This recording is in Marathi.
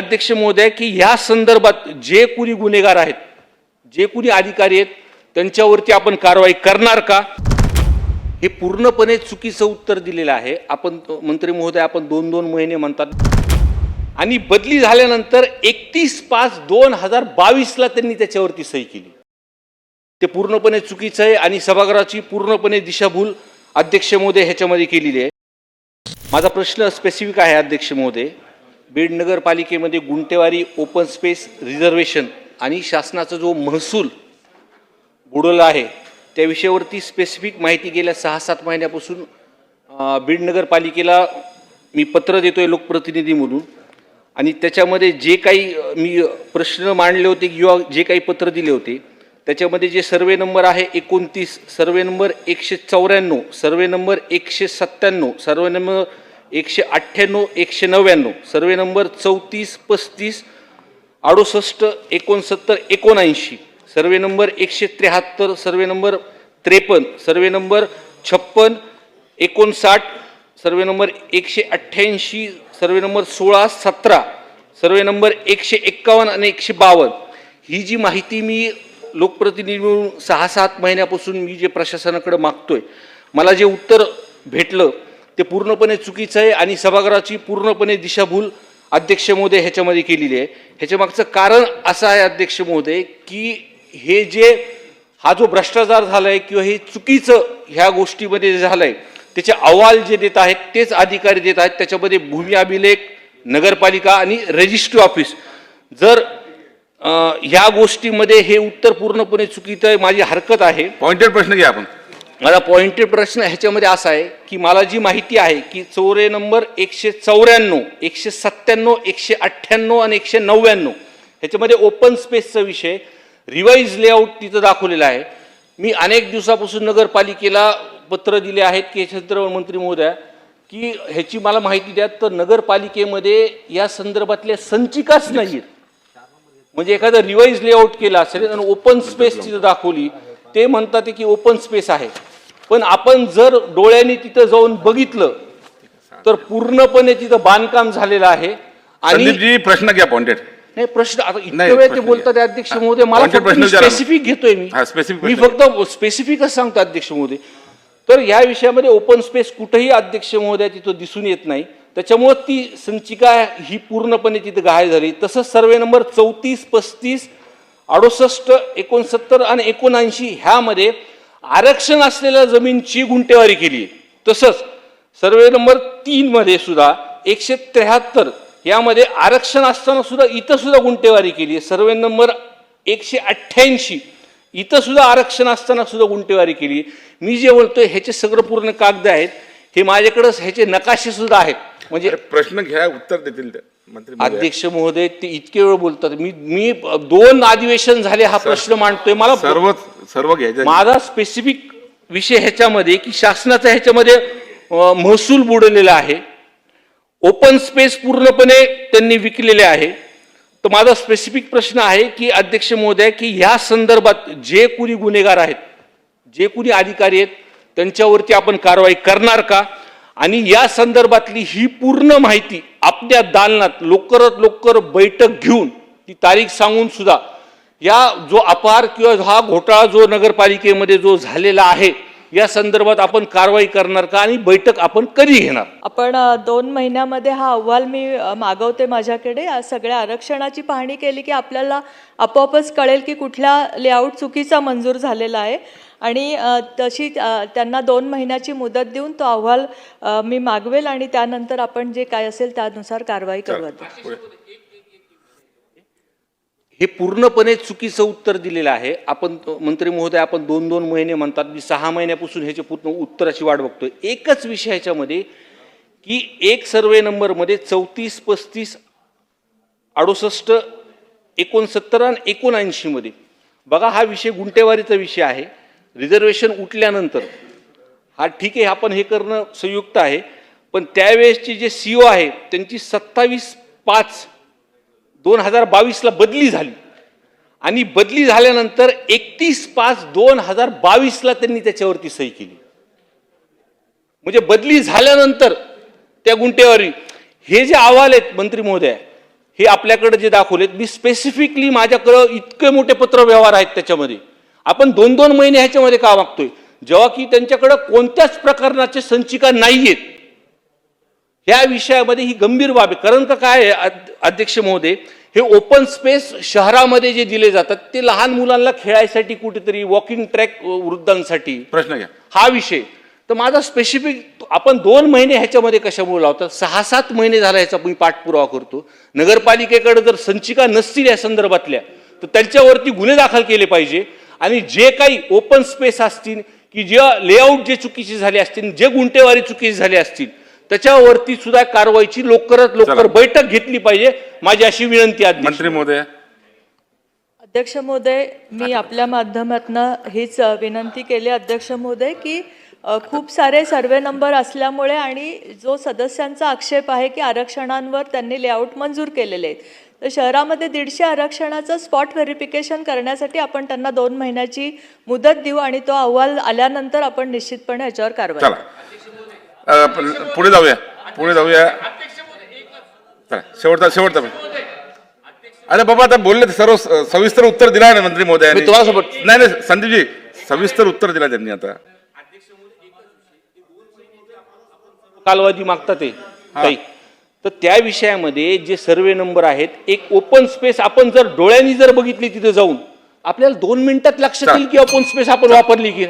अध्यक्ष महोदय की ह्या संदर्भात जे कुणी गुन्हेगार आहेत जे कुणी अधिकारी आहेत त्यांच्यावरती आपण कारवाई करणार का? हे पूर्णपणे चुकीचं उत्तर दिलेलं आहे. आपण मंत्री महोदय आपण दोन दोन महिने म्हणतात. आणि बदली झाल्यानंतर एकतीस पाच दोन हजार बावीसला त्यांनी त्याच्यावरती सही केली. ते पूर्णपणे चुकीचं आहे आणि सभागृहाची पूर्णपणे दिशाभूल अध्यक्ष महोदय ह्याच्यामध्ये केलेली आहे. माझा प्रश्न स्पेसिफिक आहे अध्यक्ष महोदय. बीड नगरपालिकेमध्ये गुंटेवारी ओपन स्पेस रिझर्वेशन आणि शासनाचा जो महसूल बुडवला आहे त्या विषयावरती स्पेसिफिक माहिती गेल्या सहा सात महिन्यापासून बीड नगरपालिकेला मी पत्र देतोय लोकप्रतिनिधी म्हणून आणि त्याच्यामध्ये जे काही मी प्रश्न मांडले होते किंवा जे काही पत्र दिले होते त्याच्यामध्ये जे सर्वे नंबर आहे एकोणतीस सर्वे नंबर एकशे चौऱ्याण्णव सर्वे नंबर एकशे सत्त्याण्णव सर्वे नंबर एकशे अठ्ठ्याण्णव एकशे नव्याण्णव. सर्वे नंबर चौतीस पस्तीस अडुसष्ट एकोणसत्तर एकोणऐंशी. सर्वे नंबर एकशे त्र्याहत्तर सर्वे नंबर त्रेपन्न सर्वे नंबर छप्पन एकोणसाठ सर्वे नंबर एकशे अठ्ठ्याऐंशी सर्वे नंबर सोळा सतरा सर्वे नंबर एकशे एक्कावन्न आणि एकशे बावन्न. ही जी माहिती मी लोकप्रतिनिधी म्हणून सहा सात महिन्यापासून मी जे प्रशासनाकडे आहे मला जे उत्तर भेटलं ते पूर्णपणे चुकीचं आहे आणि सभागृहाची पूर्णपणे दिशाभूल अध्यक्ष महोदय ह्याच्यामध्ये केलेली आहे. ह्याच्या मागचं कारण असं आहे अध्यक्ष महोदय की हे जे हा जो भ्रष्टाचार झाला आहे किंवा हे चुकीचं ह्या गोष्टीमध्ये जे आहे त्याचे अहवाल जे देत आहेत तेच अधिकारी देत आहेत त्याच्यामध्ये भूमी अभिलेख नगरपालिका आणि रजिस्ट्री ऑफिस जर ह्या गोष्टीमध्ये हे उत्तर पूर्णपणे चुकीचं आहे माझी हरकत आहे. पॉइंटेड प्रश्न घ्या आपण. माझा पॉइंटेड प्रश्न ह्याच्यामध्ये असा आहे की मला जी माहिती आहे की चौरे नंबर एकशे चौऱ्याण्णव एकशे सत्त्याण्णव एकशे अठ्ठ्याण्णव आणि एकशे नव्याण्णव ह्याच्यामध्ये ओपन स्पेसचा विषय रिवाईज लेआउट तिथं दाखवलेला आहे. मी अनेक दिवसापासून नगरपालिकेला पत्र दिले आहेत की क्षेत्र मंत्री महोदया की ह्याची मला माहिती द्या तर नगरपालिकेमध्ये या संदर्भातल्या संचिकाच नाही आहेत म्हणजे एखादं रिवाईज लेआउट केला असेल आणि ओपन स्पेस तिथं दाखवली ते म्हणतात की ओपन स्पेस आहे. पण आपण जर डोळ्यांनी तिथं जाऊन बघितलं तर पूर्णपणे तिथं बांधकाम झालेलं आहे. आणि प्रश्न घ्या पॉइंटेड नाही प्रश्न आता इतक्या वेळ ते बोलतात. अध्यक्ष महोदय मला. स्पेसिफिक घेतोय मी. मी फक्त स्पेसिफिकच सांगतो अध्यक्ष महोदय. तर या विषयामध्ये ओपन स्पेस कुठेही अध्यक्ष महोदय तिथं दिसून येत नाही. त्याच्यामुळे ती संचिका ही पूर्णपणे तिथं गाय झाली. तसंच सर्वे नंबर चौतीस पस्तीस अडुसष्ट एकोणसत्तर आणि एकोणऐंशी ह्यामध्ये आरक्षण असलेल्या जमीनची गुंटेवारी केली. तसंच सर्वे नंबर तीनमध्ये सुद्धा एकशे त्र्याहत्तर यामध्ये आरक्षण असताना सुद्धा इथं सुद्धा गुंटेवारी केली. आहे सर्वे नंबर एकशे अठ्ठ्याऐंशी इथं सुद्धा आरक्षण असताना सुद्धा गुंटेवारी केली. मी जे बोलतोय ह्याचे सगळं पूर्ण कागद आहेत. हे माझ्याकडं ह्याचे नकाशे सुद्धा आहेत. म्हणजे प्रश्न घ्या उत्तर देतील ते. अध्यक्ष महोदय ते इतके वेळ बोलतात. मी मी दोन अधिवेशन झाले हा प्रश्न मांडतोय. मला सर्व सर्व घ्यायचं. माझा स्पेसिफिक विषय ह्याच्यामध्ये की शासनाचा ह्याच्यामध्ये महसूल बुडलेला आहे. ओपन स्पेस पूर्णपणे त्यांनी विकलेले आहे. तर माझा स्पेसिफिक प्रश्न आहे की अध्यक्ष महोदय की ह्या संदर्भात जे कुणी गुन्हेगार आहेत जे कुणी अधिकारी आहेत त्यांच्यावरती आपण कारवाई करणार का? आणि या संदर्भातली ही पूर्ण माहिती आपल्या दालनात लवकरात लवकर बैठक घेऊन ती तारीख सांगून सुद्धा या जो अपार किंवा हा घोटाळा जो नगरपालिकेमध्ये जो झालेला आहे या संदर्भात आपण कारवाई करणार का आणि बैठक आपण कधी घेणार? आपण दोन महिन्यामध्ये हा अहवाल मी मागवते माझ्याकडे. सगळ्या आरक्षणाची पाहणी केली की आपल्याला आपोआपच कळेल की कुठला लेआउट चुकीचा मंजूर झालेला आहे. आणि तशी त्यांना दोन महिन्याची मुदत देऊन तो अहवाल मी मागवेल आणि त्यानंतर आपण जे काय असेल त्यानुसार कारवाई करू. हे पूर्णपणे चुकीचं उत्तर दिलेलं आहे. आपण मंत्री महोदय आपण दोन दोन महिने म्हणतात मी सहा महिन्यापासून ह्याच्या पूर्ण उत्तराची वाट बघतोय. एकच विषय ह्याच्यामध्ये की एक सर्वे नंबरमध्ये चौतीस पस्तीस अडुसष्ट एकोणसत्तर आणि एकोणऐंशीमध्ये. बघा हा विषय गुंटेवारीचा विषय आहे. रिझर्वेशन उठल्यानंतर हा ठीक आहे आपण हे करणं संयुक्त आहे. पण त्यावेळेसची जे सी ओ आहे त्यांची सत्तावीस पाच दोन हजार बावीसला बदली झाली. आणि बदली झाल्यानंतर एकतीस पाच दोन हजार बावीसला त्यांनी त्याच्यावरती सही केली. म्हणजे बदली झाल्यानंतर त्या गुंटेवारी हे जे अहवाल आहेत मंत्री महोदय हे आपल्याकडे जे दाखवलेत मी स्पेसिफिकली माझ्याकडं इतके मोठे पत्र व्यवहार आहेत त्याच्यामध्ये. आपण दोन दोन महिने ह्याच्यामध्ये का मागतोय जेव्हा की त्यांच्याकडं कोणत्याच प्रकरणाचे संचिका नाही आहेत ह्या विषयामध्ये ही गंभीर बाब आहे. कारण का काय आहे, अध- अध्यक्ष महोदय हे ओपन स्पेस शहरामध्ये जे दिले जातात ते लहान मुलांना खेळायसाठी कुठेतरी वॉकिंग ट्रॅक वृद्धांसाठी. प्रश्न घ्या. हा विषय. तर माझा स्पेसिफिक आपण दोन महिने ह्याच्यामध्ये कशामुळे लावतात? सहा सात महिने झाला ह्याचा मी पाठपुरावा करतो. नगरपालिकेकडे जर संचिका नसतील या संदर्भातल्या तर त्यांच्यावरती गुन्हे दाखल केले पाहिजे. आणि जे काही ओपन स्पेस असतील की जे लेआउट जे चुकीचे झाले असतील जे गुंटेवारी चुकीचे झाले असतील त्याच्यावरती सुद्धा कारवाईची लवकरात लवकर. बैठक घेतली पाहिजे. माझी अशी विनंती आहे मंत्री महोदय. अध्यक्ष महोदय मी आपल्या माध्यमातनं हीच विनंती केली अध्यक्ष महोदय की खूप सारे सर्वे नंबर असल्यामुळे आणि जो सदस्यांचा आक्षेप आहे की आरक्षणांवर त्यांनी लेआउट मंजूर केलेले आहेत. तर शहरामध्ये दीडशे आरक्षणाचं स्पॉट व्हेरिफिकेशन करण्यासाठी आपण त्यांना दोन महिन्याची मुदत देऊ आणि तो अहवाल आल्यानंतर आपण निश्चितपणे याच्यावर कारवाई पुढे जाऊया पुढे जाऊया. चला शेवटचा शेवटचा. अरे बाबा आता बोलले सर्व सविस्तर उत्तर दिला ना मंत्री महोदयांनी मी तुम्हाला सोबत- नाही नाही संदीपजी सविस्तर उत्तर दिला त्यांनी आता. कालवादी मागतात ते काही तर त्या विषयामध्ये जे सर्वे नंबर आहेत एक ओपन स्पेस आपण जर डोळ्यांनी जर बघितली तिथे जाऊन आपल्याला दोन मिनिटात लक्षात येईल की ओपन स्पेस आपण वापरली की